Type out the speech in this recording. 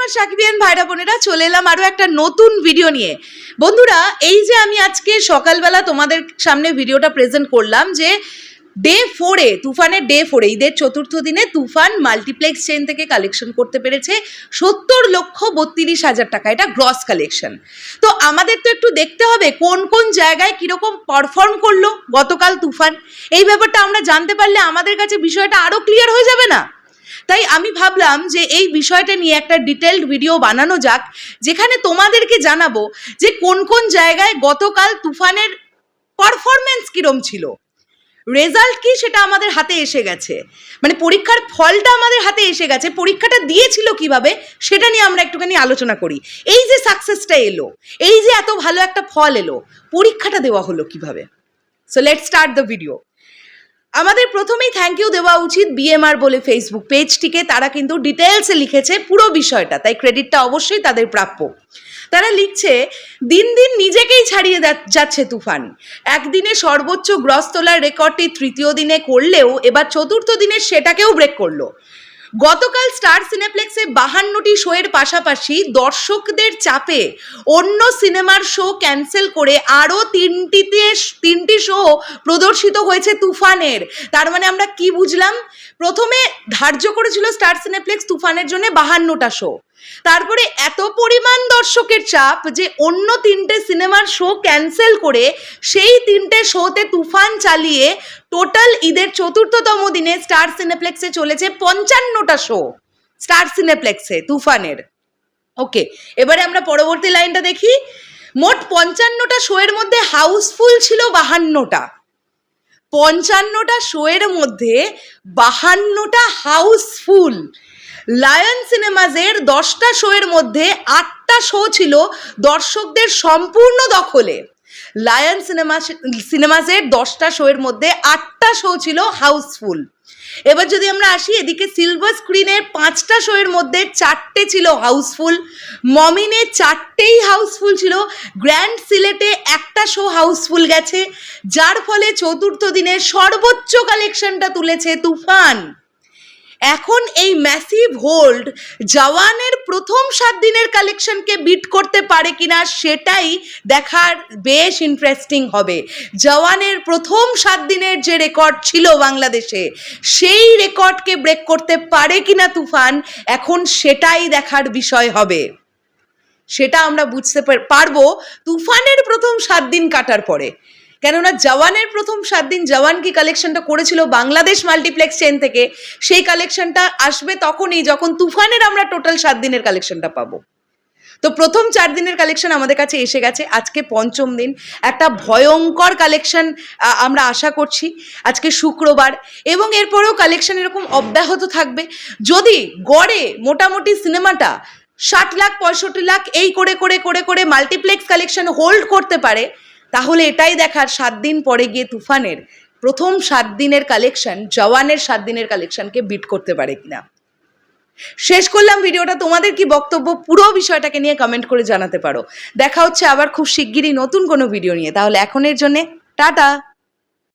আমার সাকিবিয়ান ভাইরা বোনেরা, চলে এলাম আরও একটা নতুন ভিডিও নিয়ে। বন্ধুরা, এই যে আমি আজকে সকালবেলা তোমাদের সামনে ভিডিওটা প্রেজেন্ট করলাম যে ডে ফোরে তুফানের ডে ফোরে ঈদের চতুর্থ দিনে তুফান মাল্টিপ্লেক্স চেন থেকে কালেকশন করতে পেরেছে সত্তর লক্ষ বত্রিশ হাজার টাকা। এটা গ্রস কালেকশন তো আমাদের তো একটু দেখতে হবে কোন কোন জায়গায় কীরকম পারফর্ম করল গতকাল তুফান। এই ব্যাপারটা আমরা জানতে পারলে আমাদের কাছে বিষয়টা আরও ক্লিয়ার হয়ে যাবে না? তাই আমি ভাবলাম যে এই বিষয়টা নিয়ে একটা ডিটেলড ভিডিও বানানো যাক, যেখানে তোমাদেরকে জানাব যে কোন কোন জায়গায় গতকাল তুফানের পারফরমেন্স কিরম ছিল। রেজাল্ট কি সেটা আমাদের হাতে এসে গেছে। মানে পরীক্ষার ফলটা আমাদের হাতে এসে গেছে, পরীক্ষাটা দিয়েছিল কীভাবে সেটা নিয়ে আমরা একটুখানি আলোচনা করি। এই যে সাকসেসটা এলো, এই যে এত ভালো একটা ফল এলো, পরীক্ষাটা দেওয়া হলো কীভাবে? So let start the video আমাদের প্রথমেই থ্যাংক ইউ দেওয়া উচিত বিএমআর বলে ফেসবুক পেজটিকে তারা কিন্তু ডিটেলসে লিখেছে পুরো বিষয়টা, তাই ক্রেডিটটা অবশ্যই তাদের প্রাপ্য। তারা লিখছে, দিন দিন নিজেকেই ছাড়িয়ে যাচ্ছে তুফান। একদিনে সর্বোচ্চ গ্রস তোলার রেকর্ডটি তৃতীয় দিনে করলেও এবার চতুর্থ দিনে সেটাকেও ব্রেক করল। গতকাল স্টার সিনেপ্লেক্সে বাহান্নটি শোয়ের পাশাপাশি দর্শকদের চাপে অন্য সিনেমার শো ক্যান্সেল করে আরও তিনটিতে তিনটি শো প্রদর্শিত হয়েছে তুফানের। তার মানে আমরা কি বুঝলাম? প্রথমে ধার্য করেছিল স্টার সিনেপ্লেক্স তুফানের জন্য বাহান্নটা শো তারপরে এত পরিমাণ দর্শকের চাপ যে অন্য তিনটে সিনেমার শো ক্যান্সেল করে সেই তিনটে শোতে তুফান চালিয়ে টোটাল ঈদের চতুর্থতম দিনে স্টার সিনেপ্লেক্সে চলেছে পঞ্চান্নটা শো স্টার সিনেপ্লেক্সে তুফানের। ওকে এবারে আমরা পরবর্তী লাইনটা দেখি। মোট পঞ্চান্নটা শোয়ের মধ্যে হাউসফুল ছিল বাহান্নটা। পঞ্চান্নটা শোয়ের মধ্যে বাহান্নটা হাউসফুল। লায়ন সিনেমাজের দশটা শোয়ের মধ্যে আটটা শো ছিল দর্শকদের সম্পূর্ণ দখলে। লায়ন সিনেমা সিনেমাজের দশটা শোয়ের মধ্যে আটটা শো ছিল হাউসফুল এবার যদি আমরা আসি, এদিকে সিলভার স্ক্রিনের পাঁচটা শোয়ের মধ্যে চারটে ছিল হাউসফুল মমিনে চারটেই হাউসফুল ছিল। গ্র্যান্ড সিলেটে একটা শো হাউসফুল গেছে। যার ফলে চতুর্থ দিনের সর্বোচ্চ কালেকশনটা তুলেছে তুফান। এখন এই ম্যাসিভ হোল্ড জওয়ানের প্রথম সাত দিনের কালেকশনকে বিট করতে পারে কিনা সেটাই দেখার বেশ ইন্টারেস্টিং হবে। জওয়ানের প্রথম সাত দিনের যে রেকর্ড ছিল বাংলাদেশে, সেই রেকর্ডকে ব্রেক করতে পারে কিনা তুফান, এখন সেটাই দেখার বিষয় হবে। সেটা আমরা বুঝতে পারব তুফানের প্রথম সাত দিন কাটার পরে। কেননা জওয়ানের প্রথম সাত দিন জওয়ান কি কালেকশনটা করেছিল বাংলাদেশ মাল্টিপ্লেক্স চেন থেকে? সেই কালেকশনটা আসবে তখনই যখন তুফানের আমরা টোটাল সাত দিনের কালেকশনটা পাবো। তো প্রথম চার দিনের কালেকশন আমাদের কাছে এসে গেছে। আজকে পঞ্চম দিন। একটা ভয়ঙ্কর কালেকশন আমরা আশা করছি। আজকে শুক্রবার। এবং এরপরেও কালেকশন এরকম অব্যাহত থাকবে। যদি গড়ে মোটামুটি সিনেমাটা ষাট লাখ, পঁয়ষট্টি লাখ এই করে করে করে করে মাল্টিপ্লেক্স কালেকশন হোল্ড করতে পারে তাহলে এটাই দেখার সাত দিন পরে গিয়ে তুফানের প্রথম সাত দিনের কালেকশন জওয়ানের সাত দিনের কালেকশনকে বিট করতে পারে কিনা। শেষ করলাম ভিডিওটা, তোমাদের কি বক্তব্য? পুরো বিষয়টাকে নিয়ে কমেন্ট করে জানাতে পারো। দেখা হচ্ছে আবার খুব শিগগিরই নতুন কোনো ভিডিও নিয়ে। তাহলে এখনের জন্যে টাটা!